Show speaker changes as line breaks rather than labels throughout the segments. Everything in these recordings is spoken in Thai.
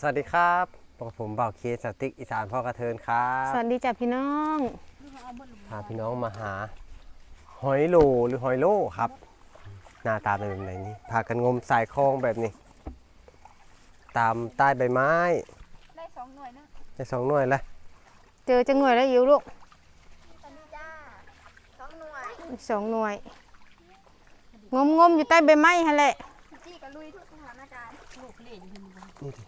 สวัสดีครับผมผมเบาเคสติกอีสานพ่อกระเทินครับ
สวัสดีจ้ะพี่น้อง
พาพี่น้องมาหา หอยโหลหรือหอยโลครับ หน้าตาเป็นแบบไหนนี่พากันงมสายคลองแบบนี้ ตามใต้ใบไม้
ได้สองหน่วยนะ
ในสองหน่วยละ
เจอจังหน่วยแล้วอยู่ลูก
ตอนนี้จ้าสองหน่วย
สองหน่วย งมงมอยู่ใต้ใบไม้ฮะแหละ
จี้กับลุยทุกสถานการณ์
ลูกเล่นอยู่นี่บ่
นี่ดิ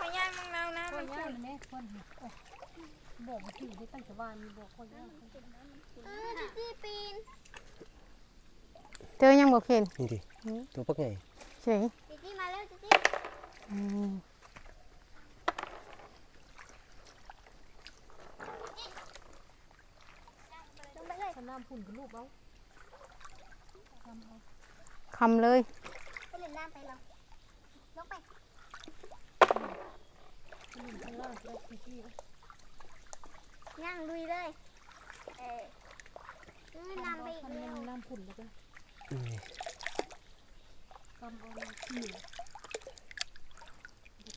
พยายมังนาวนะ
ค
มันน
ย่า
ขุ่
ง
น
แม่คนหาโอ้บอกว่าถือได้ตั้งแต่วานนี่บอกคนย่าง
เออจี้จี้ปีน
เจอยังบอกเห็น
นี่ดิตัวปักไง
เฉย
จี้จี้มาเร็วจี้จี้
อืม
ลงไปเลย
สนามพุ่นกับลูกเอา
คำเลย
ไปเล่นน้ำไปเราลงไป ย่างลุยเลย เออเออนำไปอีก
ทำ
เร็ว
น้ำพุ่นแล้วกัน
นี่
กำเอาขี้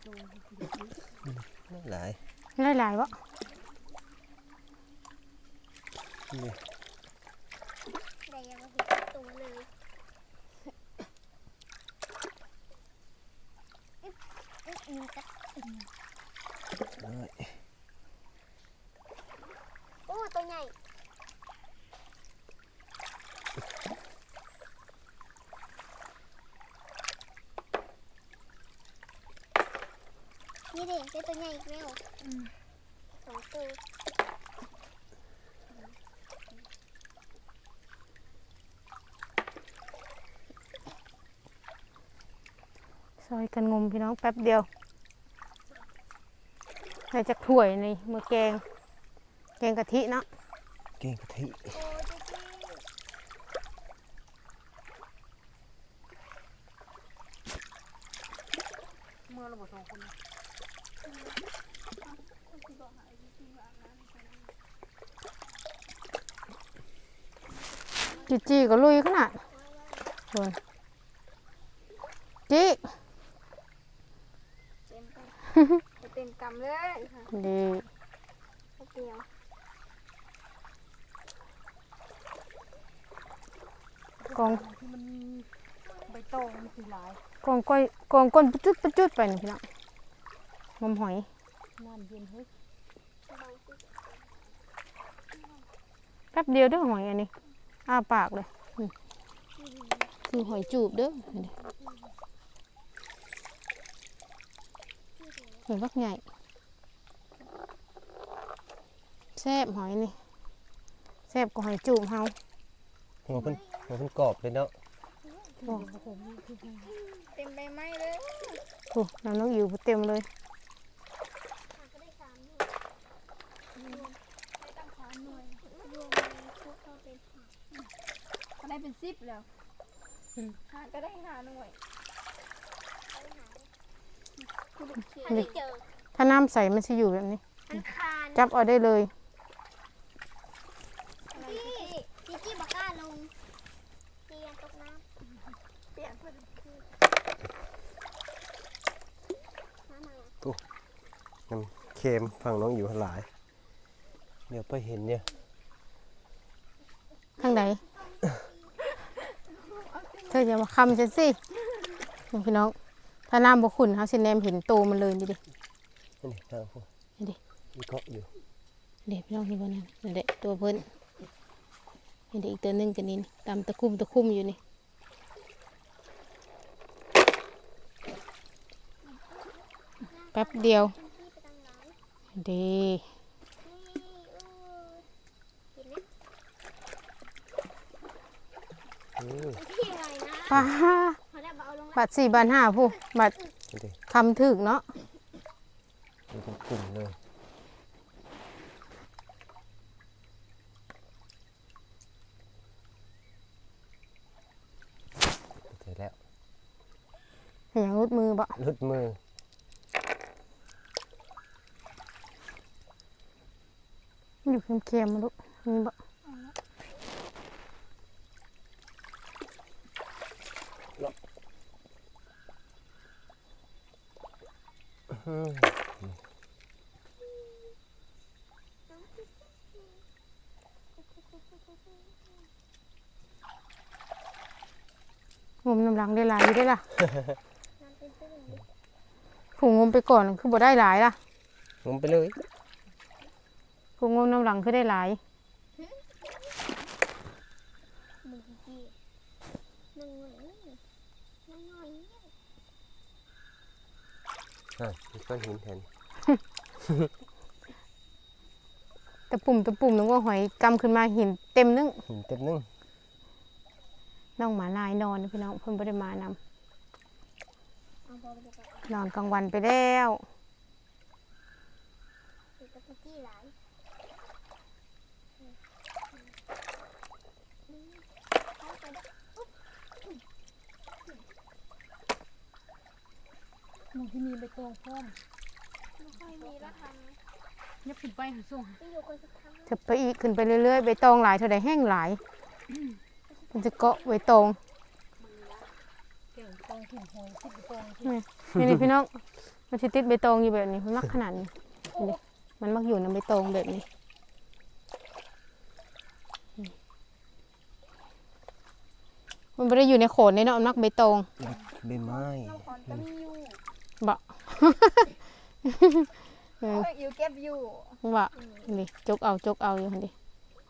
โตเด็กนี้
หลาย
หลายหลายวะ
นี่
แต่ยังไม่เห็นประตูเลยอึ๊บอึ๊บมีกระ
น้อย
โอ้ตัวใหญ่ นี่ดิได้ตัวใหญ่อีกแล้วสองตัว
ซอยกันงมพี่น้องแป๊บเดียวใส่จากถ้วยนี่มือแกง แกงกะทิเนาะ
เก่งกะทิ
โอ้จิ๊จี้
เมื่อเราบอกสองคน
จีจีก็ลุยขนาดชวนจี
เต็มไปเต็มกำเลยค่ะ
ดี
แป๊บเดียว
กอง
ที่มันใบตองมันสีหลาย
กองก้อยกองก้นประจุดประจุดไปนี่พี่น้อง งมหอย
น้ำเย็นเฮ้ย
แป๊บเดียวเด้อหอยอันนี้อ้าปากเลยอืมคือหอยจูบเด้ออันนี้หอยบักใหญ่แซ่บหอยนี่แซ่บกว่าหอยจูบเฮา
หัวเพิ่นหัวเพิ่นกรอบเลยเนาะ
โอ้
ผมนี่คือ
เต็มใบไม้เลย
โหน้ำนกอยู่เต็มเลย
ก็ได้สามหน่วยรวมได้ตั้งสามหน่วยรวมทุกเข้าเป็นห้าก็ได้เป็นสิบ แล้วหาก็ได้หาหน่วยอันนี้เจอ
ถ้าน้ำใสมันจะอยู่แบบนี้
อันคาน
จับเอาได้เลย
จี้จี้จี้บอกกล้าลงเตียงตกน้ำเตียงเพื่อนน้ำมา
น้ำเค็มฝั่งน้องอยู่หลาย เดี๋ยวไปเห็นเนี่ย
ข้างไหน เธออย่ามาคำฉันสินี่พี่น้อง ถ้าน้ำบกขุ่นเขาสิแนมเห็นโตมันเลยนี่ดิ
นี่ทางพวก
นี่ดิ
มีเกาะอยู่
เด็กพี่น้องเห็นบ่นั่นนั่นเด็กตัวเพิ่นเห็นเด็กอีกตัวหนึงกันนี่นี่ตามตะคุ่มตะคุ่มอยู่นี่แป๊บเดียว
ที่ไปตั้งร้าน
ดี
นี่อู้เห็นไหม
อืม
ที่อะไรนะ
ป้า
เขาได้บอกเอาลงมา
บาทสี่บาทห้าผู้บาท
นี่ดิ
คำถึกเนาะ
อยู่เป็นกลุ่มเลยเสร็จแล้ว
เห็นอย่างรุดมือบ่
ลุดมือ
อยู่เค็มๆมาลูกมีบ่
อืม
งมน้ำหลังได้หลายอยู่ได้อล่ะ
น้ำเป็นตื้น
ผูงมไปก่อนคือบ่ได้หลายล่ะ
งมไปเลย
ผูงมน้ำหลังคือได้หลาย
มือกี้หนึ่งหน่อยหนึ่งหน่อย
อะมีก้อนหินแทน
ตะปุ่มตะปุ่มนึกว่าหอยกำขึ้นมาหินเต็มนึง
หินเต็มนึง
น้องหมาลายนอนพี่น้องเพิ่นบ่ได้มานำ
เอาบอลไปกับ
นอนกลางวันไปแล้ว
อีกกับกี้หลายเอาไปได้
หมูที่มีใบตองพร้อม
ไม่ค่อยมีละทาง
ยับขึ้นไปหาส่ง
ที่อยู่คนสุดท้าย
จะไปอีกขึ้นไปเรื่อยๆใบตองหลายเท่าใดแห้งหลาย มันจะเกาะใบตอง
แก่งตองถิ่นหอยสิบใบตอง
นี่นี่พี่น้องมันสิติดใบตองอยู่แบบนี้มันมักขนาดนี้นี่มันมักอยู่ในใบตองแบบนี้นี่มันไม่ได้อยู่ในโขนในเนาะมันมักใบตอง
ใบไม้
น้ำคอนก็มีอยู่
บะเออ
เอ้ยอยู่เก็บอยู่
บะนี่จกเอาจกเอาอยู่หั่นดิ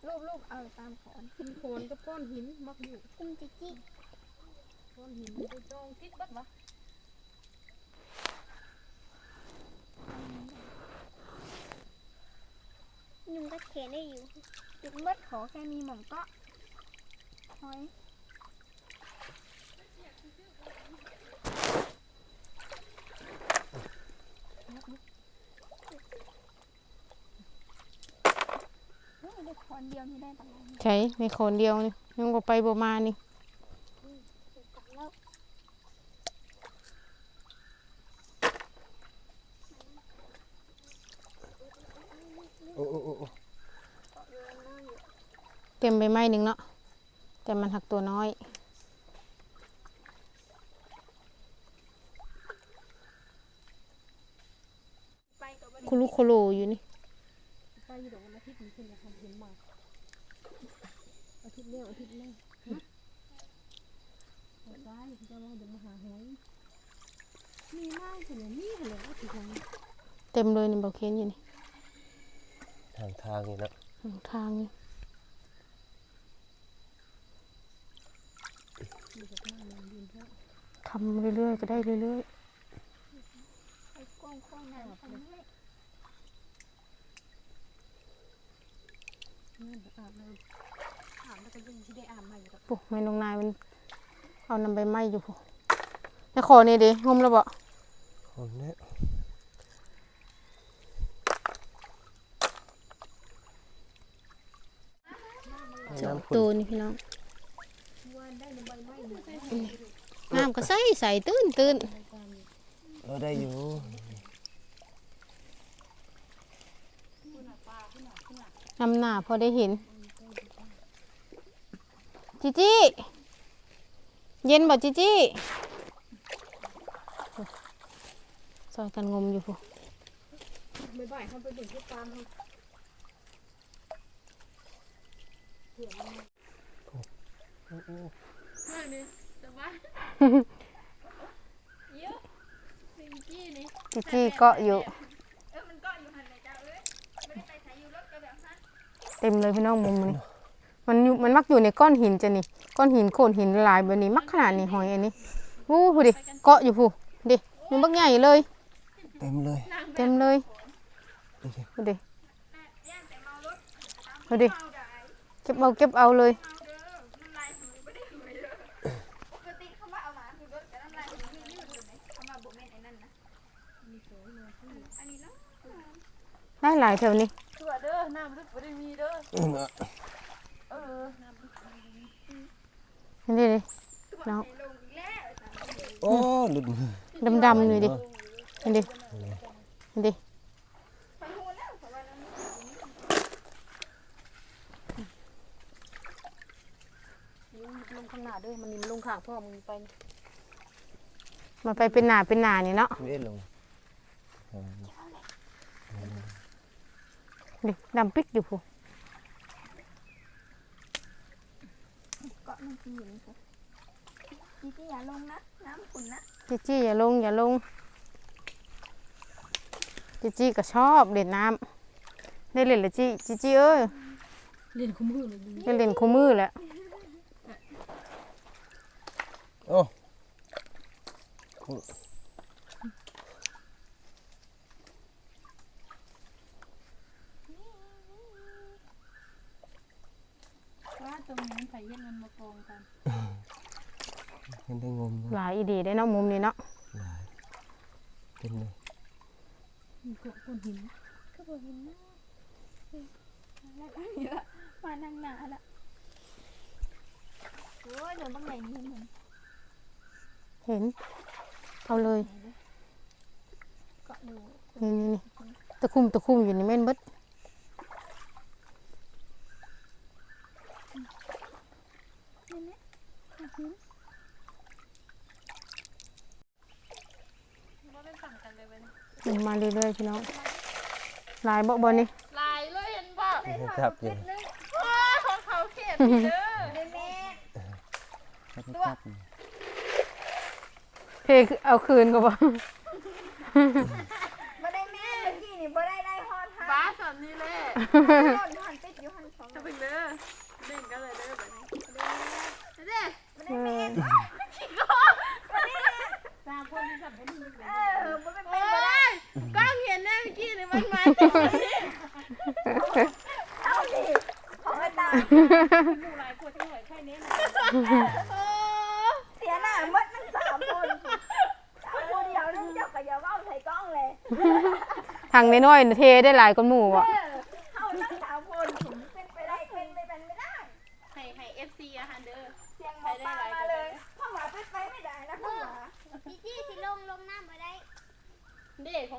รูปรูปเอาตามขอน
ขึ้นโคนกับก้อนหินมักอยู่
กุ้งจิกจิก
ก้อนหินใบตองติดบัดวะ
ยุงก็เขนได้อยู่จุดเมื่อขอแค่มีหม่องก็หอยเฮ้ยได้ค อนเดียวนี่ได้ตลอด
ใช้ในโคนเดียวนี่ยังบ่ไปบ่มานี่
จับแล้ว
โอ้โอ้โอ้โอ้
เต็มใบไม้หนึ่งเนาะแต่มันหักตัวน้อย
ไปกับวัน
คุลุโคโลอยู่นี่
ไปอยู่ดอกวันอาทิตย์นี้ขึ้นมาทำเห็นมาอา ทิตย์เลี้ยวอาทิตย์เลี้ยวฮะเอาซ้ายจะมาเดี๋ยวมาหาหอยมีมากเลยนี่เหรออาทิตย์หอย
เต็มเลยนี่เบาเคนอยู่นี่
ทางทางนี่เนาะ
หางทางนี่
มีกับหน้ามันดินเท่า
ทำเรื่อยๆก็ได้เรื่อย
ไปกว้างกว้างๆนั่นทำให้
นี่แบบอาบน้ำอาบแล้ว ก็ยังที่ได้อาบใหม่อยู่ดอก
ๆปุ๊บแม่นงนายมัน เอานำใบไม้อยู่ปุ๊ในคอนี่เด้งมแล้วบ่
คนเนี้ยน้ำขุ่
ตัวนนี่พี่น้องน้ำก็ใสใสตื้นตื้น
เออได้อยู่
น้ำหนาพอได้เห็น จิจี้เย็นบ่จิจี้ซอยกันงมอยู่ปุ๊
ไม่บ่ายเขาไปเบิ่งที่ฟาร์มเขา
จิจี้เกาะอยู่
เออมันก็อยู่หันเลยจ้าเอ้ยไม่ได้ไปใส่อยู่รถก็แบบนั้น
เต็มเลยพี่น้องมุมมัน มันอยู่มันมักอยู่ในก้อนหินจะนี่ ก้อนหินโขนหินลายแบบนี้มักขนาดนี้หอยอันนี้วู้พูดิเกาะอยู่พูดิมันบักใหญ่เลย
เต็มเลย
เต็มเลยพูดิพูดิเก็บเอาเก็บเอาเลย
น้ำลายหือไม่ได้หือเลยปกติเขาว่าเอาหมาหือรถแต่น้ำลายหือนี่ยืดอยู่ไหมเขามาบอกแม่ไอ้นั่นนะอันนี้เนาะ
ได้หลายแถวนี้
ตัวเด้อน้ำลึกบ่ได้มีเด้อ
เออเนาะ
เออ
นี่ดิน้อง
ลงอีกแล้ว
โอ้หลุดมือ
ดำๆเลยดินี่ดินี่ดิ
ไปหูแล้วเพราะว่าน้ำ
ลงข้างหน้าเด้อมันนี่มันลงข้างพ่อมึงไป
มาไปเป็นหนาเป็นหนานี่เนาะ
ไม่ได้ลง
ดิดำปิกอยู่พู
เกาะมันกินอยู่ค่ะจีจี้อย่าลงนะ น้ำขุ่นนะ
จีจี้อย่าลงอย่าลงจีจี้ก็ชอบเล่นน้ำได้เล่นเลยจีจีจี้เอ้ย
เล่นคุ้มมือเลยดี
ได้เล่นคู่มือแหละ
โอ้
ว่าตรงนั้นใส่เย็นมันมา กองกัน
เห็นได้งม
หลายอีดีได้เนาะมุมนี้เนาะ
หลายเต็มเลย
มีกบก้อนหิน
ก็บอกเห็นนะเฮ้ยมาแล้วเยอะมานั่งหนาละโอ้ยเดี๋ยวบางไหนนี่เหมือน
เห็นเอาเลย
เกาะอยู่
นี่นี่นี่ตะคุ่มตะคุ่มอยู่ในแม่นเบิด
ว่าเป็นสั่งกันเลยเว้ย
มันมาเรื่อยๆพี่น้องหลายบ่บ่นี่
ลายเลยเห็นบ่
จับอยู่
โอ้ยของเขาเข็ดเด้อ
แม่แม่
จับ
เพเอาคืนก็บ่
บ่ได้แม่เมื่อกี้นี่บ่ได้ได้ฮอดฮะ
ฟ้าสันนี่แหละ
ฮอดหันติดอยู่หันสอง
จะเป็นเด้อเล่นกันเลยเด้อแบบนี้เด้
เออ
ตามคนที่สับคนนี้
เออบ่เป็น
โอ้ยกล้องเห็นแน่เมื่อกี้นี่มันมาแต่วันนี้
เอานี้ของไอ้ตา
หมู่หลายคนที่หวยแค่เนี้
นเสียหน้าหมดทั้งสามคนสามคนเดียวนั่งเจ้าก็อย่าว้าใส่กล้องเลย
ทางน้อยๆเทได้หลายกว่าหมู่บ่ะ
เฮาทั้งสามคนผมเป็นไปได้เป็นไปเป็นไม่ได้
ให้ให้เอฟซีอะฮันเด้อ
เสียงหมอปลามาเลยพ่อหมาเป็นไปไม่ได้นะพ่อหมาจีจี้สิลงลงน้ำมาได้
เด็กข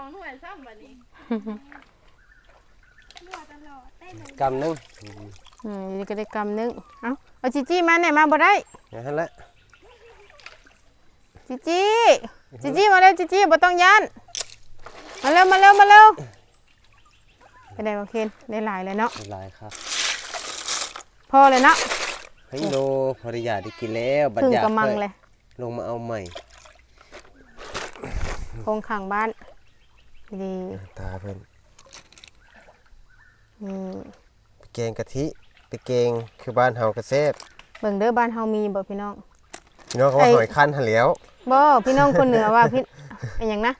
องก็เหลือสองหน่วยซ้ำวันนี้
รั่วตลอดได้เลย
กำหนึง
อืมนี่ก็ได้กำนึงเอ้าเอาจีจี้มาเนี่ยมาบ่ได้
อย่างนั้นแหละ
จีจี้จีจี้มาเร็วจีจี้บ่ต้องยันมาเร็วมาเร็วมาเร็วไปได้บ่เคนได้หลายเลยเนาะ
หลายครับ
พอเลยเนาะ
เฮ้ยโลภริยาได้กินแล้วบัด
ครึ่ง
ยาก
ระมัง
ค่อย
เลย
ลงมาเอาใหม่
โครงข้างบ้าน ดี
ตาเพิ่น
นี่
ไปแกงกะทิไปแกงคือบ้านเฮากระแซบ
เบิ่งเด้อบ้านเฮามีบ่พี่น้อง
พี่น้องเขาว่า
ไอ้
หอยคั้นหันแหล้ว
บ่พี่น้องคนเหนือว่าพี่อหยังนะ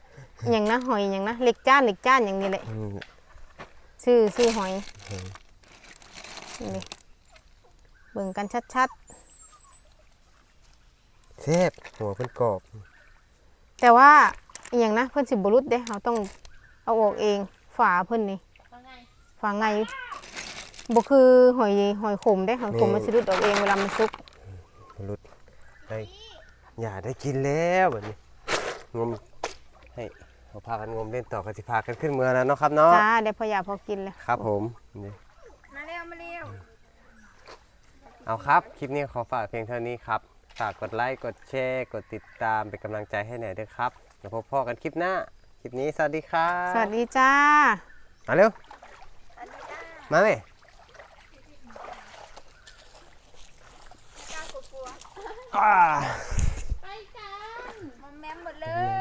อหยังนะหอยอหยังนะเล็กจ้านเล็กจ้านอย่างนี้แหละ
อืม
ชื่อชื่อหอยนี่เบิ่งกันชัด
แซ่บหัวเพิ่นกรอบ
ๆ แต่ว่าอหยังนะเพิ่นสิบ่รุดเด้เราต้อง เอาออกเอง ฝาเพิ่นนี่
ว่าไง
ฝาไงบ่คือหอยหอยขมเด้หอยขมมันสิรุดออกเองเวลามันสุก
มนุษย์ได้อย่าได้กินแล้วแบบนี้งมให้เขาพากันงมเล่นต่อกันสิพากันขึ้นเมืองแล้วเนาะครับเนาะ
จ้าได้พออยากพอกินเลย
ครับผมนี่
มาเร็วมาเร็ว
เอาครับคลิปนี้ขอฝากเพียงเท่านี้ครับฝากกดไลค์กดแชร์กดติดตามเป็นกำลังใจให้หน่อยด้วยครับเดี๋ยวพบพ่อกันคลิปหน้า คลิปนี้สวัสดีครับ
สวัสดีจ้า
มาเร็ว มาเลย
ไปจ้ามันแม
มหมดเลย